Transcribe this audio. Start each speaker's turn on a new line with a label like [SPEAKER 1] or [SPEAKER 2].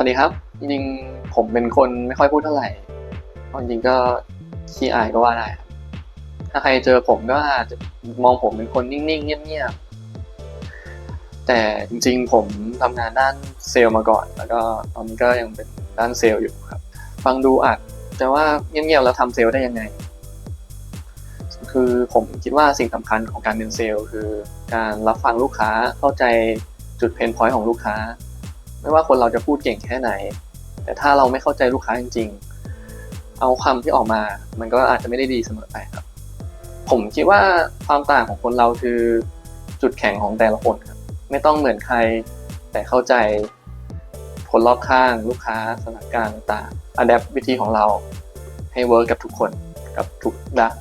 [SPEAKER 1] วัสดีครับจริงๆผมเป็นคนไม่ค่อยพูดเท่าไหร่จริงๆก็ขี้อายก็ว่าได้ครับถ้าใครเจอผมก็อาจจะมองผมเป็นคนนิ่งๆเงียบๆแต่จริงๆ ผมทำงานด้านเซลล์มาก่อน แล้วก็ตอนนี้ก็ยังเป็นด้านเซลล์อยู่ครับ ฟังดูอาจจะว่าเงียบๆแล้วทำเซลล์ได้ยังไง คือผมคิดว่าสิ่งสำคัญของการเป็นเซลล์ คือการรับฟังลูกค้าเข้าใจจุดเพนพอยต์ของลูกค้า ไม่ว่าคนเราจะพูดเก่งแค่ไหน แต่ถ้าเราไม่เข้าใจลูกค้าจริง ๆ เอาคำที่ออกมา มันก็อาจจะไม่ได้ดีเสมอไปครับ ผมคิดว่าความต่างของคนเราคือจุดแข็งของแต่ละคนครับ ไม่ต้องเหมือนใคร แต่เข้าใจคนรอบข้างลูกค้าสถานการณ์ต่างอัดแอปวิธีของเราให้เวิร์กกับทุกคนกับทุกด้าน